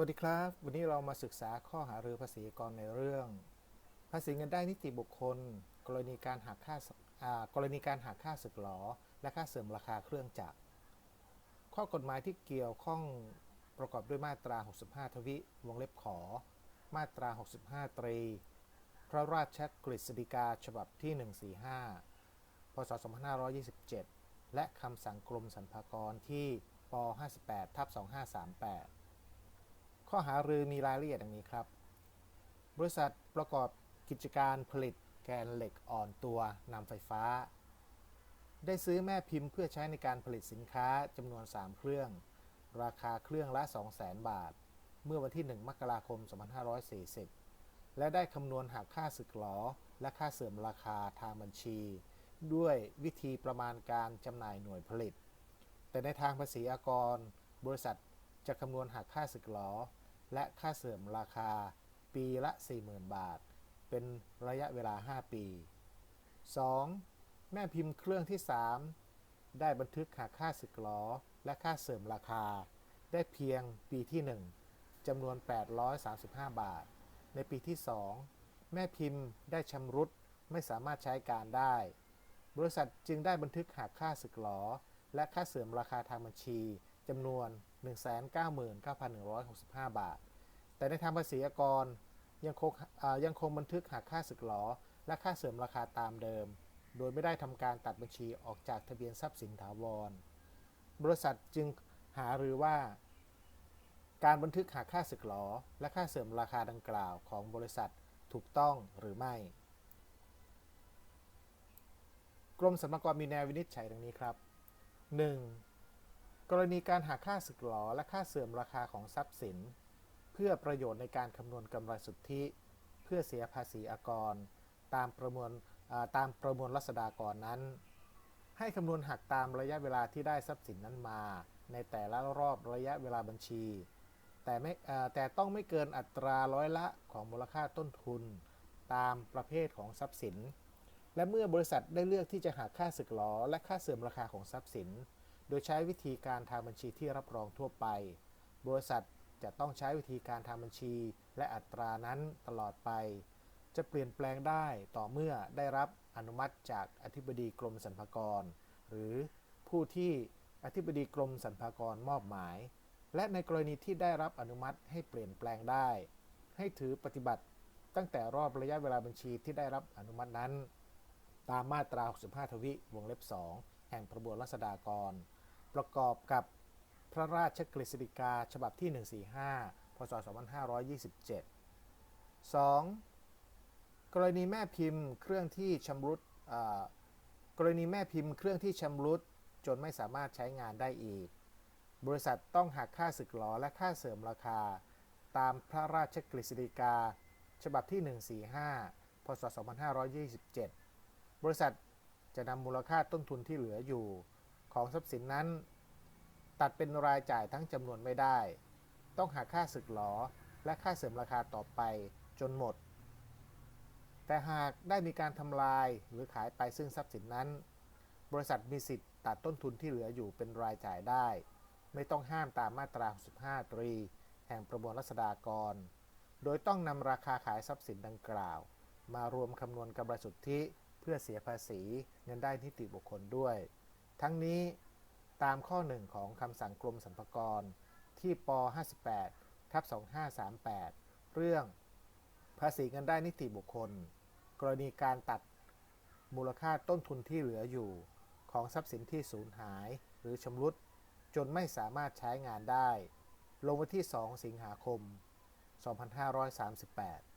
วัสดีครับ วันนี้เรามาศึกษาข้อหารือภาษีกรในเรื่อง ภาษีเงินได้นิติบุคคล กรณีการหักค่าากรณีการหักค่าสึกหรอและค่าเสื่อมราคาเครื่องจักร ข้อกฎหมายที่เกี่ยวข้องประกอบด้วยมาตรา 65 ทวิ วงเล็บขอ มาตรา 65 ตรี พระราชกฤษฎีกาฉบับที่ 145 พศ 2527 และคำสั่งกรมสรรพากรที่ป 58 ทับ2538 ข้อหารือมีรายละเอียดดังนี้ครับ บริษัทประกอบกิจการผลิตแกนเหล็กอ่อนตัวนำไฟฟ้า ได้ซื้อแม่พิมพ์เพื่อใช้ในการผลิตสินค้าจำนวน 3 เครื่อง ราคาเครื่องละ 200,000 บาท เมื่อวันที่ 1 มกราคม 2540 และได้คำนวณหักค่าสึกหรอและค่าเสื่อมราคาทางบัญชี ด้วยวิธีประมาณการจำหน่ายหน่วยผลิต แต่ในทางภาษีอากร บริษัท จะคำนวณหักค่าสึกหรอและค่าเสื่อมราคา ปีละ 40,000 บาท เป็นระยะเวลา 5 ปี 2. แม่พิมพ์เครื่องที่ 3 ได้บันทึกหักค่าสึกหรอและค่าเสื่อมราคา ได้เพียงปีที่ 1จำนวน 835 บาท ในปีที่ 2 แม่พิมพ์ได้ชำรุดไม่สามารถใช้การได้ บริษัทจึงได้บันทึกหักค่าสึกหรอและค่าเสื่อมราคาทางบัญชี จำนวน 199,165 บาท แต่ในทางภาษีอากรยังคงยังคงบันทึกหักค่าสึกหรอและค่าเสื่อมราคาตามเดิม โดยไม่ได้ทำการตัดบัญชีออกจากทะเบียนทรัพย์สินถาวร บริษัทจึงหารือว่า การบันทึกหักค่าสึกหรอและค่าเสื่อมราคาดังกล่าวของบริษัทถูกต้องหรือไม่ กรมสรรพากรมีแนววินิจฉัยดังนี้ครับ 1. กรณีการหักค่าสึกหรอและค่าเสื่อมราคาของทรัพย์สิน เพื่อประโยชน์ในการคำนวณกำไรสุทธิ เพื่อเสียภาษีอากร ตามประมวลตามประมวลรัษฎากรนั้น ให้คำนวณหักตามระยะเวลาที่ได้ทรัพย์สินนั้นมา ในแต่ละรอบระยะเวลาบัญชี แต่ไม่แต่ต้องไม่เกินอัตราร้อยละของมูลค่าต้นทุน ตามประเภทของทรัพย์สิน และเมื่อบริษัทได้เลือกที่จะหักค่าสึกหรอและค่าเสื่อมราคาของทรัพย์สิน โดยใช้วิธีการทางบัญชีที่รับรองทั่วไป บริษัทจะต้องใช้วิธีการทางบัญชี และอัตรานั้นตลอดไป จะเปลี่ยนแปลงได้ต่อเมื่อได้รับอนุมัติจากอธิบดีกรมสรรพากร หรือผู้ที่อธิบดีกรมสรรพากรมอบหมาย และในกรณีที่ได้รับอนุมัติให้เปลี่ยนแปลงได้ ให้ถือปฏิบัติตั้งแต่รอบระยะเวลาบัญชีที่ได้รับอนุมัตินั้น ตามมาตรา 65 ทวิวงเล็บ 2 แห่งประมวลรัษฎากร ประกอบกับพระราชกฤษฎีกาฉบับที่ 145 พศ 2527 2. กรณีแม่พิมพ์เครื่องที่ชำรุดกรณีแม่พิมพ์เครื่องที่ชำรุดจนไม่สามารถใช้งานได้อีก บริษัทต้องหักค่าสึกหรอและค่าเสริมราคา ตามพระราชกฤษฎีกา ฉบับที่ 145 พศ 2527 บริษัทจะนำมูลค่าต้นทุนที่เหลืออยู่ ของทรัพย์สินนั้น ตัดเป็นรายจ่ายทั้งจำนวนไม่ได้ ต้องหาค่าสึกหรอและค่าเสริมราคาต่อไปจนหมด แต่หากได้มีการทำลายหรือขายไปซึ่งทรัพย์สินนั้น บริษัทมีสิทธิ์ตัดต้นทุนที่เหลืออยู่เป็นรายจ่ายได้ ไม่ต้องห้ามตามมาตรา65ตรี แห่งประมวลรัษฎากร โดยต้องนำราคาขายทรัพย์สินดังกล่าว มารวมคำนวณกำไรสุทธิเพื่อเสียภาษีเงินได้นิติบุคคลด้วย ทั้งนี้ตามข้อหนึ่งของคำสั่งกรมสรรพากรที่ป 58ทับ2538 เรื่อง ภาษีเงินได้นิติบุคคล กรณีการตัดมูลค่าต้นทุนที่เหลืออยู่ ของทรัพย์สินที่สูญหายหรือชำรุด จนไม่สามารถใช้งานได้ ลงวันที่ 2 สิงหาคม 2538